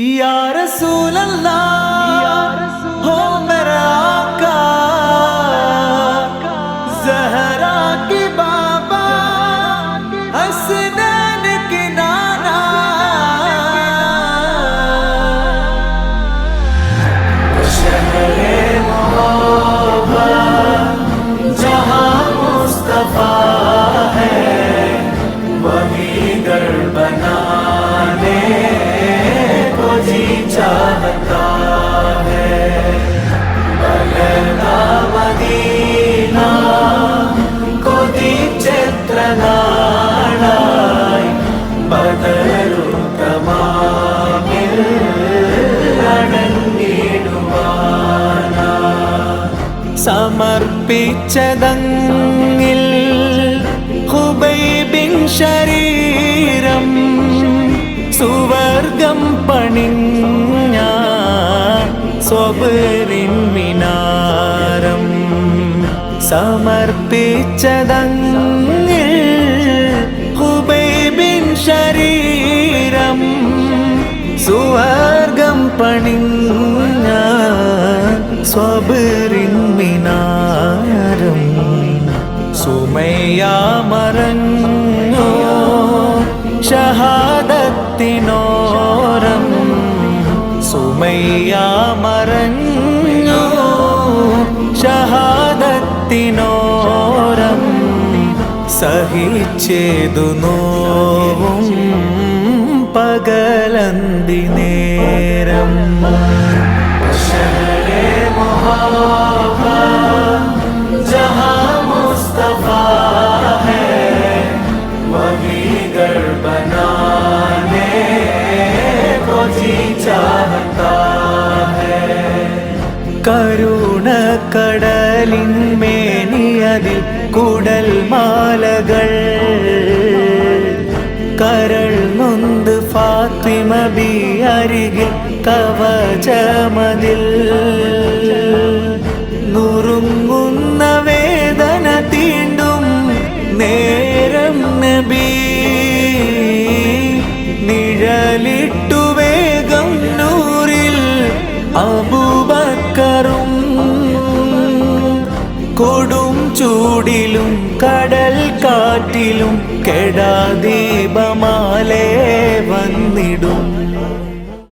یا رسول اللہ، ہو میرا آقا، زہرا کی بابا، حسنین کی نانا۔ شہر محبت جہاں مصطفیٰ ہے، وہی دربار۔ സമർപ്പിച്ചതങ്ങിൽ ഹുബൈബിൻ ശരീരം സുവർഗം പണിഞ്ഞ. സ്വബരിൻ മിനാരം സമർപ്പിച്ചതങ്ങിൽ ഹുബൈബിൻ ശരീരം സുവർഗം പണിഞ്ഞ സ്വബറിൻ മിനാരം സുമയാമറഞ്ഞോ ഷഹാദത്തിനോരം സുമയാമറഞ്ഞോ ഷഹാദത്തിനോരം സഹിച്ചേതു നോവും പകലന്തി നേരം. जी चाहता है കരുണക്കടലിന്മേനിയതിൽ കുടൽ മാലകൾ കരൾ നൊന്ത് ഫാത്തിമ ബി അരികിൽ കവചമതിൽ നുറുങ്ങുന്ന അബൂബക്കറും കൊടും ചൂടിലും കടൽ കാറ്റിലും കെടാദീപമാലേ വന്നിടും.